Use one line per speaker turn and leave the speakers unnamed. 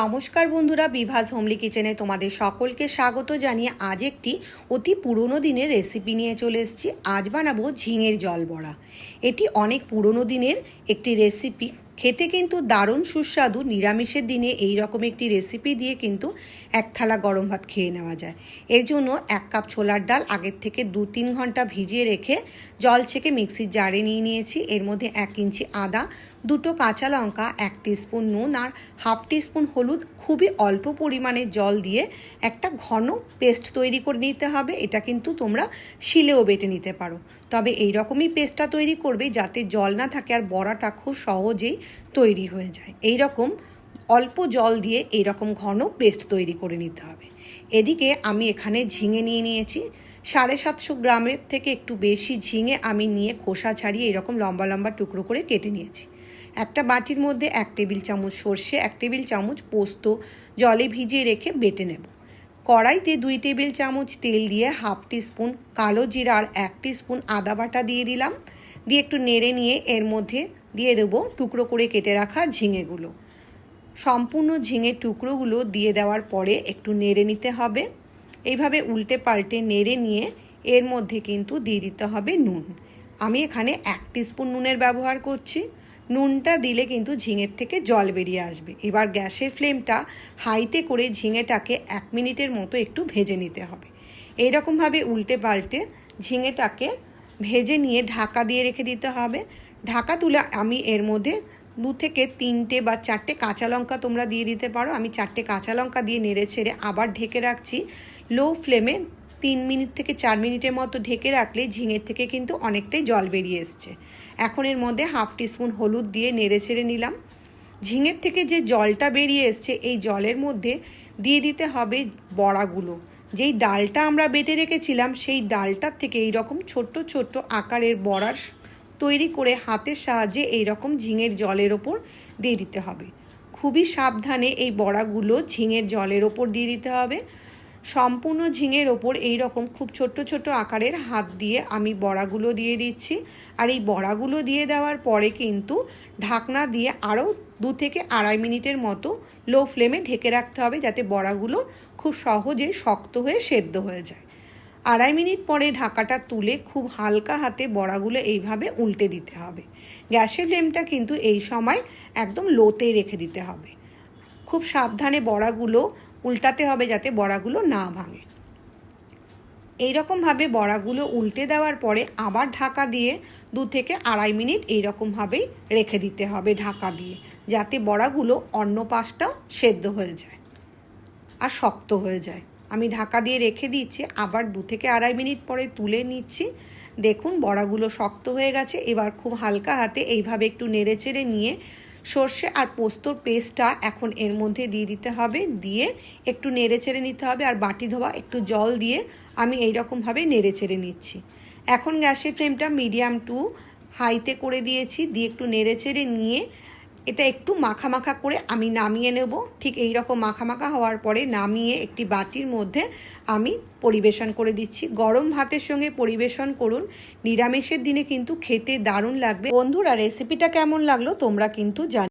নমস্কার বন্ধুরা, বিভাস হোমলি কিচেনে তোমাদের সকলকে স্বাগত জানিয়ে আজ একটি অতি পুরনো দিনের রেসিপি নিয়ে চলে এসেছি। আজ বানাবো ঝিঙের জল বড়া। এটি অনেক পুরনো দিনের একটি রেসিপি খেতে কিন্তু দারুণ সুস্বাদু, নিরামিষের দিনে এই রকম একটি রেসিপি দিয়ে কিন্তু এক থালা গরম ভাত খেয়ে নেওয়া যায়। এর জন্য এক কাপ ছোলার ডাল আগের থেকে দু তিন ঘণ্টা ভিজিয়ে রেখে জল ছেঁকে মিক্সির জারে নিয়ে নিয়েছি। এর মধ্যে এক ইঞ্চি আদা দুটো কাঁচা লঙ্কা, এক স্পুন নুন আর হাফ স্পুন হলুদ খুবই অল্প পরিমাণে জল দিয়ে একটা ঘন পেস্ট তৈরি করে নিতে হবে। এটা কিন্তু তোমরা শিলেও বেটে নিতে পারো। তবে এই রকমই পেস্টটা তৈরি করবে যাতে জল না থাকে আর বড়াটা খুব সহজেই তৈরি হয়ে যায়। এই রকম অল্প জল দিয়ে এই রকম ঘন পেস্ট তৈরি করে নিতে হবে। এদিকে আমি এখানে ঝিঙে নিয়ে নিয়েছি। সাড়ে সাতশো গ্রামের থেকে একটু বেশি ঝিঙে আমি নিয়ে খোসা ছাড়িয়ে এরকম লম্বা লম্বা টুকরো করে কেটে নিয়েছি। একটা বাটির মধ্যে এক টেবিল চামচ সর্ষে, এক টেবিল চামচ পোস্ত, জলে ভিজিয়ে রেখে বেটে নেব। কড়াইতে দুই টেবিল চামচ তেল দিয়ে হাফ স্পুন কালো জিরা আর এক স্পুন আদা বাটা দিয়ে দিলাম। দিয়ে একটু নেড়ে নিয়ে এর মধ্যে দিয়ে দেবো টুকরো করে কেটে রাখা ঝিঙেগুলো। সম্পূর্ণ ঝিঙে টুকরোগুলো দিয়ে দেওয়ার পরে একটু নেড়ে নিতে হবে। এইভাবে উল্টে পাল্টে নেড়ে নিয়ে এর মধ্যে কিন্তু দিয়ে দিতে হবে নুন। আমি এখানে এক স্পুন নুনের ব্যবহার করছি। নুনটা দিলে কিন্তু ঝিঙের থেকে জল বেরিয়ে আসবে। এবার গ্যাসের ফ্লেমটা হাইতে করে ঝিঙেটাকে এক মিনিটের মতো একটু ভেজে নিতে হবে। এইরকমভাবে উল্টে পাল্টে ঝিঙেটাকে ভেজে নিয়ে ঢাকা দিয়ে রেখে দিতে হবে। ঢাকা তুলে আমি এর মধ্যে দু থেকে তিনটে বা চারটে কাঁচা লঙ্কা তোমরা দিয়ে দিতে পারো। আমি চারটে কাঁচা লঙ্কা দিয়ে নেড়ে ছেড়ে আবার ঢেকে রাখছি। লো ফ্লেমে তিন মিনিট থেকে চার মিনিটের মতো ঢেকে রাখলে ঝিঙের থেকে কিন্তু অনেকটাই জল বেরিয়ে এসছে। এখন এর মধ্যে হাফ টিস্পুন হলুদ দিয়ে নেড়ে ছেড়ে নিলাম। ঝিঙের থেকে যে জলটা বেরিয়ে এসছে, এই জলের মধ্যে দিয়ে দিতে হবে বড়াগুলো। যেই ডালটা আমরা বেটে রেখেছিলাম, সেই ডালটার থেকে এই রকম ছোট্ট ছোট্ট আকারের বড়ার তৈরি করে হাতের সাহায্যে এই রকম ঝিঙের জলের ওপর দিয়ে দিতে হবে। খুবই সাবধানে এই বড়াগুলো ঝিঙের জলের ওপর দিয়ে দিতে হবে। সম্পূর্ণ ঝিঙের ওপর এই রকম খুব ছোট্ট ছোট আকারের হাত দিয়ে আমি বড়াগুলো দিয়ে দিচ্ছি। আর এই বড়াগুলো দিয়ে দেওয়ার পরে কিন্তু ঢাকনা দিয়ে আরও দু থেকে আড়াই মিনিটের মতো লো ফ্লেমে ঢেকে রাখতে হবে যাতে বড়াগুলো খুব সহজে শক্ত হয়ে সেদ্ধ হয়ে যায়। আড়াই মিনিট পরে ঢাকাটা তুলে খুব হালকা হাতে বড়াগুলো এইভাবে উল্টে দিতে হবে। গ্যাসের ফ্লেমটা কিন্তু এই সময় একদম লোতে রেখে দিতে হবে। খুব সাবধানে বড়াগুলো উল্টাতে হবে যাতে বড়াগুলো না ভাঙে। এইরকমভাবে বড়াগুলো উল্টে দেওয়ার পরে আবার ঢাকা দিয়ে দু থেকে আড়াই মিনিট এইরকমভাবেই রেখে দিতে হবে ঢাকা দিয়ে, যাতে বড়াগুলো অন্য পাশটাও সেদ্ধ হয়ে যায় আর শক্ত হয়ে যায়। আমি ঢাকা দিয়ে রেখে দিচ্ছি, আবার দু থেকে আড়াই মিনিট পরে তুলে নিচ্ছি। দেখুন, বড়াগুলো শক্ত হয়ে গেছে, এবার খুব হালকা হাতে এইভাবে একটু নেড়ে চেড়ে নিয়ে সর্ষে আর পোস্তর পেস্টটা এখন এর মধ্যে দিয়ে দিতে হবে, দিয়ে একটু নেড়ে চেড়ে নিতে হবে আর বাটি ধোয়া, একটু জল দিয়ে আমি এই রকমভাবে নেড়ে চেড়ে নিচ্ছি। এখন গ্যাসের ফ্লেমটা মিডিয়াম টু হাইতে করে দিয়েছি, দিয়ে একটু নেড়ে চেড়ে নিয়ে এটা একটু মাখা মাখা করে আমি নামিয়ে নেব। ঠিক এই রকম মাখা মাখা হওয়ার পরে নামিয়ে একটি বাটির মধ্যে আমি পরিবেশন করে দিচ্ছি। গরম ভাতের সঙ্গে পরিবেশন করুন। নিরামিষের দিনে কিন্তু খেতে দারুণ লাগবে। বন্ধুরা রেসিপিটা কেমন লাগল তোমরা কিন্তু জানি